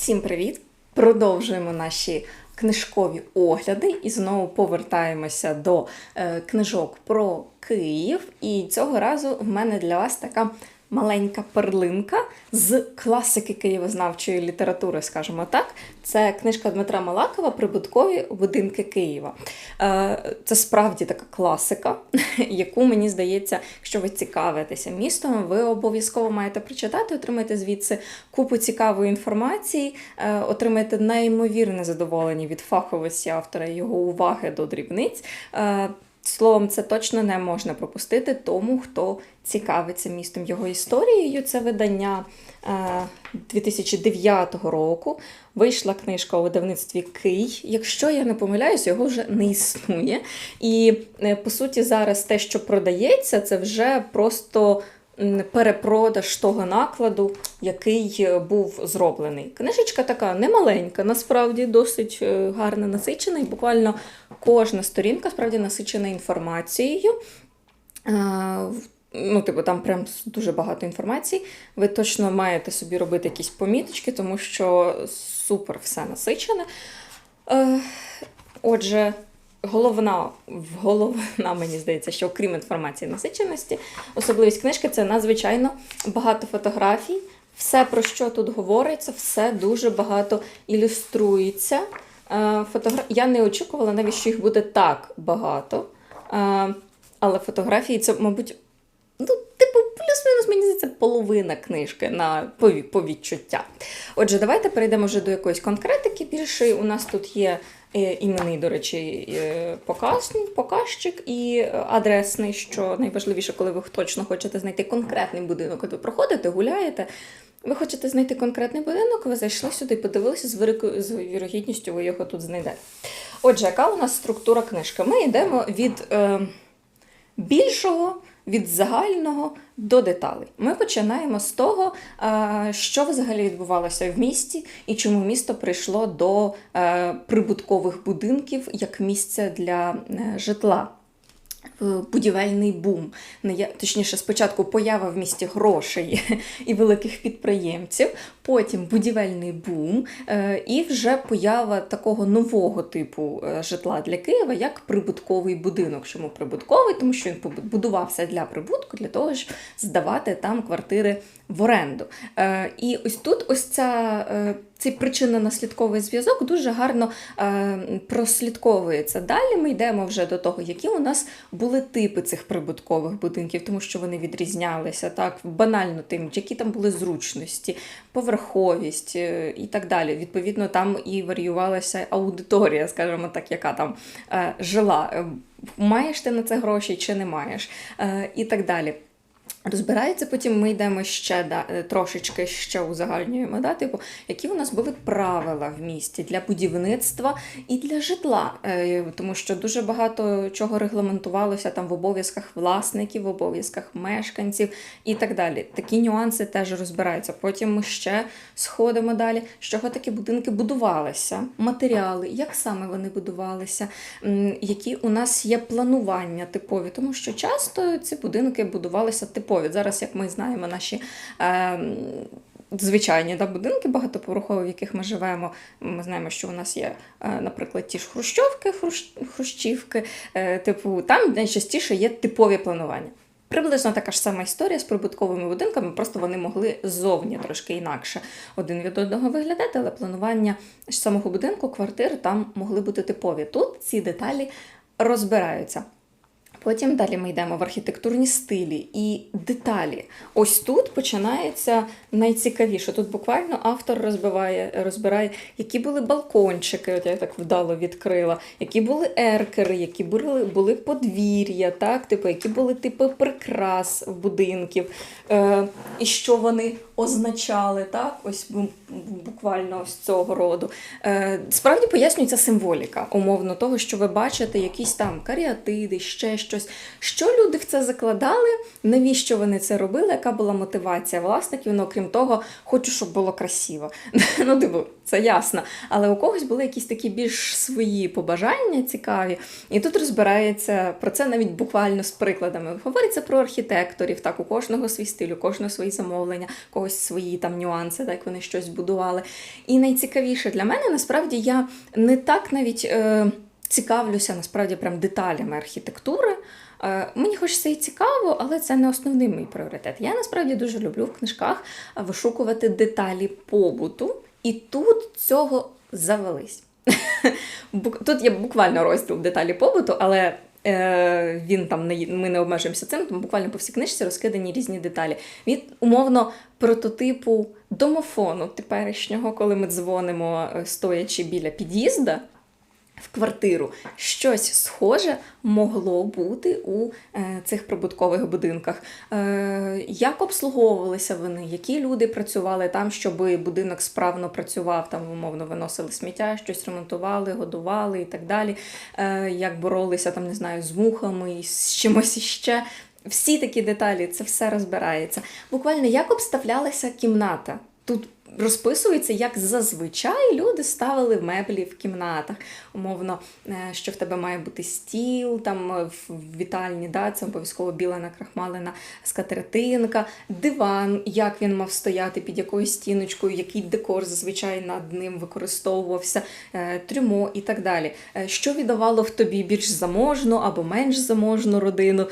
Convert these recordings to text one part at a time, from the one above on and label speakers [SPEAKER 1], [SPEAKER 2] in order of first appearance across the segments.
[SPEAKER 1] Всім привіт! Продовжуємо наші книжкові огляди і знову повертаємося до е, книжок про Київ. І цього разу в мене для вас така маленька перлинка з класики києвознавчої літератури, скажімо так. Це книжка Дмитра Малакова Прибуткові будинки Києва. Е, Це справді така класика, яку мені здається, якщо ви цікавитеся містом, ви обов'язково маєте прочитати, отримаєте звідси купу цікавої інформації, е, отримаєте неймовірне задоволення від фаховості автора його уваги до дрібниць. Е, Словом, це точно не можна пропустити тому, хто цікавиться містом його історією. Це видання е, 2009 року. Вийшла книжка у видавництві Кий. Якщо я не помиляюсь, його вже не існує. І е, по суті, зараз те, що продається, це вже просто перепродаж того накладу, який е, був зроблений. Книжечка така немаленька, насправді досить е, гарно насичена, і буквально кожна сторінка справді насичена інформацією. Е, Ну, типу, там прям дуже багато інформації. Ви точно маєте собі робити якісь поміточки, тому що супер все насичене. Отже, головна, головна, мені здається, що окрім інформації насиченості, особливість книжки це надзвичайно багато фотографій. Все, про що тут говориться, все дуже багато ілюструється. Фотограф. Я не очікувала навіть, що їх буде так багато. Е, Але фотографії це, мабуть, плюс-мінус, мені здається, половина книжки на по, відчуття. Отже, давайте перейдемо вже до якоїсь конкретики більшої. У нас тут є е, іменний, до речі, е, показчик і е, адресний, що найважливіше, коли ви точно хочете знайти конкретний будинок, ви проходите, гуляєте. Ви хочете знайти конкретний будинок, ви зайшли сюди, подивилися з з вірогідністю, ви його тут знайдете. Отже, яка у нас структура книжки? Ми йдемо від е, більшого, від загального до деталей. Ми починаємо з того, е, що взагалі відбувалося в місті і чому місто прийшло до е, прибуткових будинків як місце для е, житла. Е, Будівельний бум, точніше, спочатку поява в місті грошей і великих підприємців, потім будівельний бум, е, і вже поява такого нового типу е, житла для Києва, як прибутковий будинок. Чому прибутковий? Тому що він побу- будувався для прибутку, для того, щоб здавати там квартири в оренду. І ось тут ось ця. Цей причинно-наслідковий зв'язок дуже гарно е, прослідковується. Далі ми йдемо вже до того, які у нас були типи цих прибуткових будинків, тому що вони відрізнялися так банально тим, які там були зручності, поверховість е, і так далі. Відповідно, там і варіювалася аудиторія, скажімо так, яка там е, жила. Е, Маєш ти на це гроші чи не маєш, е, і так далі. Розбирається, потім ми йдемо ще да, е, трошечки ще узагальнюємо, да, типу, які у нас були правила в місті для будівництва і для житла, Е, тому що дуже багато чого регламентувалося там в обов'язках власників, в обов'язках мешканців і так далі. Такі нюанси теж розбираються. Потім ми ще сходимо далі, з чого такі будинки будувалися, матеріали, як саме вони будувалися, які у нас є планування типові, тому що часто ці будинки будувалися типові. Зараз, як ми знаємо, наші. Е, Звичайні да, будинки багатоповерхові, в яких ми живемо. Ми знаємо, що у нас є, е, наприклад, ті ж хрущовки, хрущ, хрущівки. е, Типу, там найчастіше є типові планування. Приблизно така ж сама історія з прибутковими будинками, просто вони могли ззовні трошки інакше один від одного виглядати, але планування самого будинку, квартир там могли бути типові. Тут ці деталі розбираються. Потім далі ми йдемо в архітектурні стилі і деталі. Ось тут починається найцікавіше. Тут буквально автор розбиває, розбирає, які були балкончики, от я так вдало відкрила, які були еркери, які були, були подвір'я, так, типу, які були типи прикрас будинків, е, і що вони означали, так, ось буквально ось цього роду. Е, справді пояснюється символіка, умовно того, що ви бачите якісь там каріатиди, ще щось. Що люди в це закладали? Навіщо вони це робили? Яка була мотивація власників? Ну, окрім того, хочу, щоб було красиво. ну, типу, це ясно. Але у когось були якісь такі більш свої побажання цікаві. І тут розбирається про це навіть буквально з прикладами. Говориться про архітекторів, так, у кожного свій стиль, у кожного свої замовлення, у когось свої там нюанси, так вони щось будували. І найцікавіше для мене насправді я не так навіть е, цікавлюся насправді прям деталями архітектури. Е, Мені хочеться і цікаво, але це не основний мій пріоритет. Я насправді дуже люблю в книжках вишукувати деталі побуту, і тут цього завелись. Тут є буквально розділ деталі побуту, але він там не ми не обмежуємося цим, тому буквально по всій книжці розкидані різні деталі. Від умовно прототипу домофону теперішнього, коли ми дзвонимо е, стоячи біля під'їзда. В квартиру щось схоже могло бути у е, цих прибуткових будинках. Е, як обслуговувалися вони, які люди працювали там, щоб будинок справно працював, там умовно виносили сміття, щось ремонтували, годували і так далі. Е, як боролися там, не знаю, з мухами з чимось іще. Всі такі деталі, це все розбирається. Буквально як обставлялася кімната. Тут розписується, як зазвичай люди ставили меблі в кімнатах. Умовно, е, що в тебе має бути стіл, там е, в вітальні, да, це обов'язково біла накрахмалена скатертинка, диван, як він мав стояти, під якою стіночкою, який декор зазвичай над ним використовувався, е, трюмо і так далі. Що віддавало в тобі більш заможну або менш заможну родину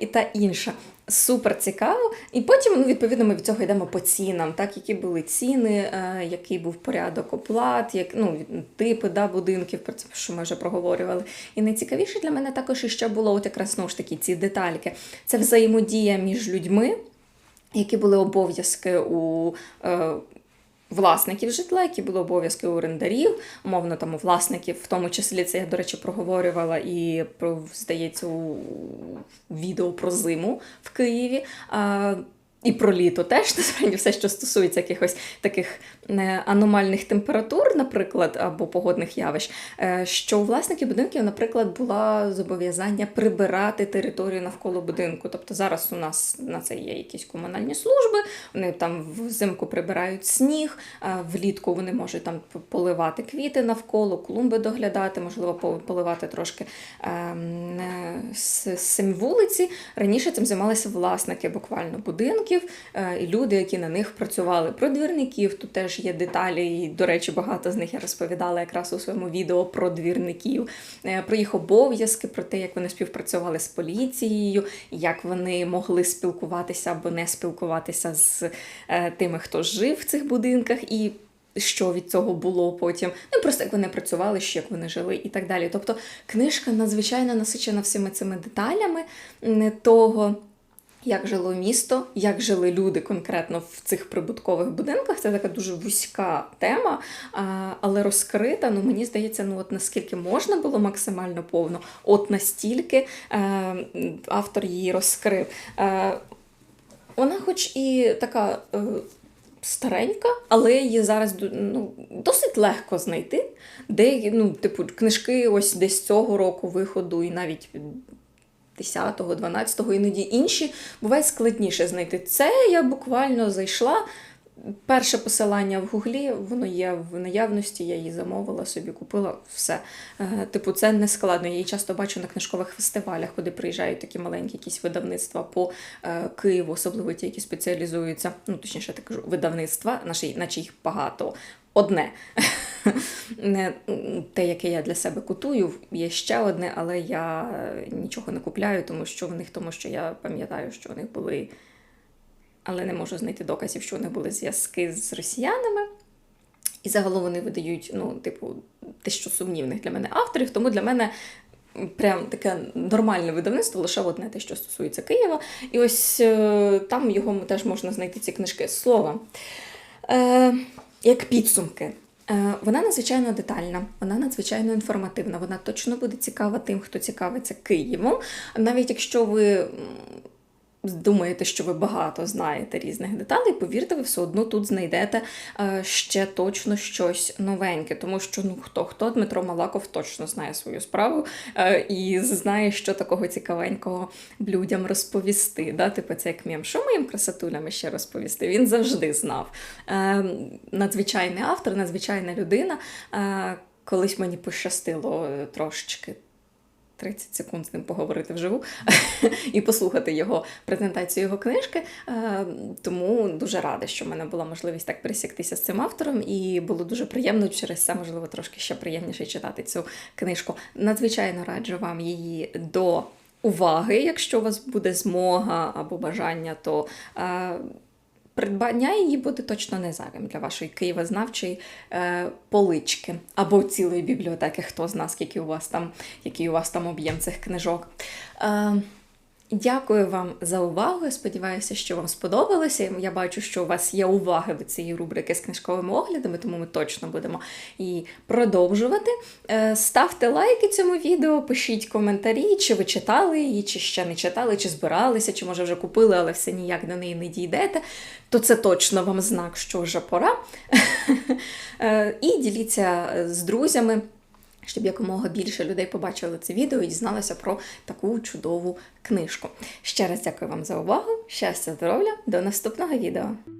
[SPEAKER 1] і та інша. Супер цікаво. І потім, ну, відповідно, ми від цього йдемо по цінам, так, які були ціни, е, який був порядок оплат, як, ну, типи да, будинків, про це що ми вже проговорювали. І найцікавіше для мене також іще було от якраз знову ж таки ці детальки. Це взаємодія між людьми, які були обов'язки у. Власників житла, які були обов'язки орендарів, умовно там у власників, в тому числі це я, до речі, проговорювала і про, здається, у відео про зиму в Києві. І про літо теж насправді все, що стосується якихось таких е, аномальних температур, наприклад, або погодних явищ, е, що у власників будинків, наприклад, була зобов'язання прибирати територію навколо будинку. Тобто зараз у нас на це є якісь комунальні служби, вони там взимку прибирають сніг, а влітку вони можуть там поливати квіти навколо, клумби доглядати, можливо, поливати трошки ем, е, вулиці. Раніше цим займалися власники буквально будинків е, і люди, які на них працювали. Про двірників тут теж є деталі, і, до речі, багато з них я розповідала якраз у своєму відео про двірників, е, про їх обов'язки, про те, як вони співпрацювали з поліцією, як вони могли спілкуватися або не спілкуватися з е, тими, хто жив в цих будинках. і що від цього було потім, ну просто як вони працювали, ще як вони жили і так далі. Тобто книжка надзвичайно насичена всіми цими деталями того. Як жило місто, як жили люди конкретно в цих прибуткових будинках, це така дуже вузька тема, але розкрита. Ну мені здається, ну от наскільки можна було максимально повно, от настільки е, автор її розкрив. Е, вона, хоч і така е, старенька, але її зараз ну, досить легко знайти. Деякі, ну, типу, книжки ось десь цього року виходу, і навіть 10-го, 12-го, іноді інші буває складніше знайти. Це я буквально зайшла. Перше посилання в Гуглі, воно є в наявності, я її замовила, собі купила все. Е, Типу, це не складно. Я її часто бачу на книжкових фестивалях, куди приїжджають такі маленькі якісь видавництва по е, Києву, особливо ті, які спеціалізуються. Ну, точніше, так кажу, видавництва, наче, наче їх багато. Одне. Не, Те, яке я для себе кутую, є ще одне, але я нічого не купляю, тому що в них, тому що я пам'ятаю, що у них були але не можу знайти доказів, що них були зв'язки з росіянами. І загалом вони видають, ну, типу, те, що сумнівних для мене авторів. Тому для мене прям таке нормальне видавництво лише одне те, що стосується Києва. І ось е, там його теж можна знайти ці книжки. Словом, е, як підсумки. Е, Вона надзвичайно детальна, вона надзвичайно інформативна, вона точно буде цікава тим, хто цікавиться Києвом. Навіть якщо ви думаєте, що ви багато знаєте різних деталей, повірте, ви все одно тут знайдете е, ще точно щось новеньке, тому що ну хто хто Дмитро Малаков точно знає свою справу е, і знає, що такого цікавенького людям розповісти. Да? Типу, це як мєм, що моїм красотулям ще розповісти? Він завжди знав. Е, надзвичайний автор, надзвичайна людина. Колись мені пощастило трошечки 30 секунд з ним поговорити вживу і послухати його презентацію його книжки. Е, Тому дуже рада, що в мене була можливість так пересіктися з цим автором, і було дуже приємно через це, можливо, трошки ще приємніше читати цю книжку. Надзвичайно раджу вам її до уваги, якщо у вас буде змога або бажання, то. Придбання її буде точно не зайвим для вашої києвознавчої е, полички або цілої бібліотеки, хто зна, скільки у вас там, який у вас там об'єм цих книжок. Е, Дякую вам за увагу. Я сподіваюся, що вам сподобалося. Я бачу, що у вас є увага до цієї рубрики з книжковими оглядами, тому ми точно будемо її продовжувати. Е, Ставте лайки цьому відео, пишіть коментарі, чи ви читали її, чи ще не читали, чи збиралися, чи може вже купили, але все ніяк до неї не дійдете. То це точно вам знак, що вже пора. Е, І діліться з друзями щоб якомога більше людей побачили це відео і дізналися про таку чудову книжку. Ще раз дякую вам за увагу. Щастя, здоров'я, до наступного відео!